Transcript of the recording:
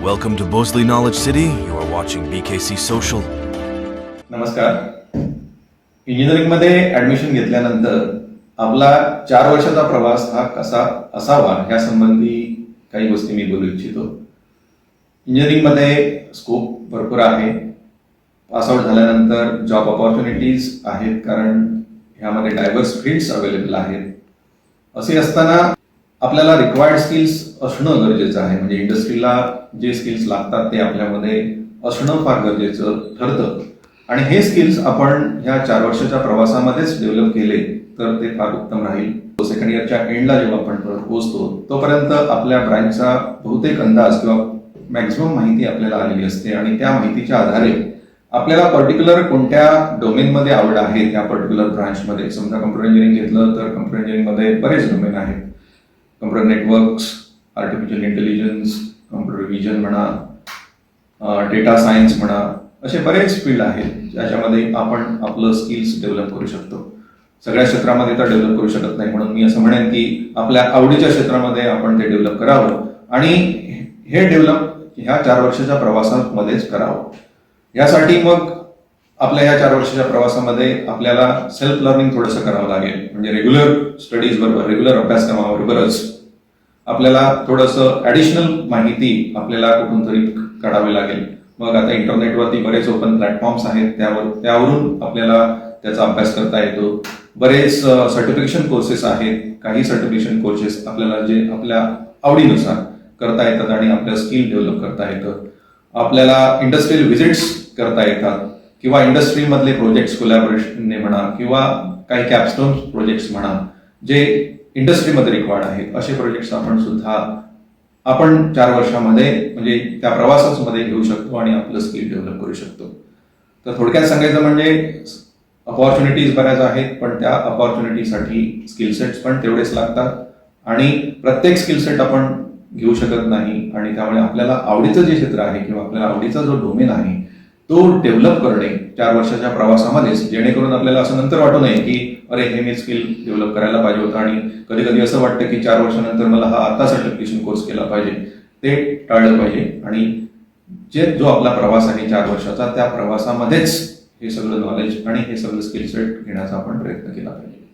Welcome to Bosley Knowledge City. You are watching BKC Social. नमस्कार इंजिनिअरिंगमध्ये admission घेतल्यानंतर आपला चार वर्षाचा प्रवास हा कसा असावा या संबंधी काही गोष्टी मी बोलू इच्छितो इंजिनिअरिंगमध्ये स्कोप भरपूर आहे पासआउट झाल्यानंतर जॉब ऑपॉर्च्युनिटीज आहेत कारण ह्यामध्ये डायव्हर्स फील्ड्स अवेलेबल आहेत असे असताना आपल्याला रिक्वायर्ड स्किल्स असणं गरजेचं आहे. म्हणजे इंडस्ट्रीला जे स्किल्स लागतात ते आपल्यामध्ये असणं फार गरजेचं ठरतं. आणि हे स्किल्स आपण ह्या चार वर्षाच्या प्रवासामध्येच डेव्हलप केले तर ते फार उत्तम राहील. सेकंड इयरच्या एंडला जेव्हा आपण पोहोचतो तोपर्यंत आपल्या ब्रँचचा बहुतेक अंदाज किंवा मॅक्झिमम माहिती आपल्याला आलेली असते. आणि त्या माहितीच्या आधारे आपल्याला पर्टिक्युलर कोणत्या डोमेनमध्ये आवड आहे त्या पर्टिक्युलर ब्रांचमध्ये समजा कम्प्युटर इंजिनिअरिंग घेतलं तर कम्प्युटर इंजिनिअरिंगमध्ये बरेच डोमेन आहेत. Computer networks artificial intelligence computer vision म्हणा डेटा सायन्स म्हणा असे बरेच फील्ड आहेत ज्याच्यामध्ये आपण आपलं स्किल्स डेव्हलप करू शकतो. सगळ्या क्षेत्रामध्ये तर डेव्हलप करू शकत नाही. म्हणून मी असं म्हणेन की आपल्या आवडीच्या क्षेत्रामध्ये आपण ते डेव्हलप करावं आणि हे डेव्हलप ह्या चार वर्षाच्या प्रवासामध्येच करावं. यासाठी मग आपल्या ह्या चार वर्षाच्या प्रवासामध्ये आपल्याला सेल्फ लर्निंग थोडंसं करावं लागेल. म्हणजे रेग्युलर स्टडीज बरोबर रेग्युलर अभ्यासक्रमाबरोबरच आपल्याला थोडंसं ऍडिशनल माहिती आपल्याला कुठून तरी काढावी लागेल. मग आता इंटरनेटवरती बरेच ओपन प्लॅटफॉर्म्स आहेत त्यावर त्यावरून आपल्याला त्याचा अभ्यास करता येतो. बरेच सर्टिफिकेशन कोर्सेस आहेत. काही सर्टिफिकेशन कोर्सेस आपल्याला जे आपल्या आवडीनुसार करता येतात आणि आपलं स्किल डेव्हलप करता येतं. आपल्याला इंडस्ट्रियल व्हिजिट्स करता येतात किंवा इंडस्ट्रीमधले प्रोजेक्ट्स कोलॅबोरेशनने म्हणा किंवा काही कॅपस्टोन प्रोजेक्ट्स म्हणा जे इंडस्ट्रीमध्ये रिक्वायर्ड आहे. असे प्रोजेक्ट्स आपण सुद्धा आपण चार वर्षामध्ये म्हणजे त्या प्रवासामध्ये घेऊ शकतो आणि आपलं स्किल डेव्हलप करू शकतो. तर थोडक्यात सांगायचं म्हणजे अपॉर्च्युनिटीज बऱ्याच आहेत पण त्या अपॉर्च्युनिटीसाठी स्किल सेट्स पण तेवढेच लागतात. आणि प्रत्येक स्किल सेट आपण घेऊ शकत नाही. आणि त्यामुळे आपल्याला आवडीचं जे क्षेत्र आहे किंवा आपल्याला आवडीचा जो डोमेन आहे तो डेव्हलप करणे चार वर्षाच्या प्रवासामध्येच जेणेकरून आपल्याला असं नंतर वाटू नये की अरे हे मी स्किल डेव्हलप करायला पाहिजे होतं. आणि कधी कधी असं वाटतं की चार वर्षानंतर मला हा आता सर्टिफिकेशन कोर्स केला पाहिजे. ते टाळलं पाहिजे. आणि जे जो आपला प्रवास आहे चार वर्षाचा त्या प्रवासामध्येच हे सगळं नॉलेज आणि हे सगळं स्किल सेट घेण्याचा आपण प्रयत्न केला पाहिजे.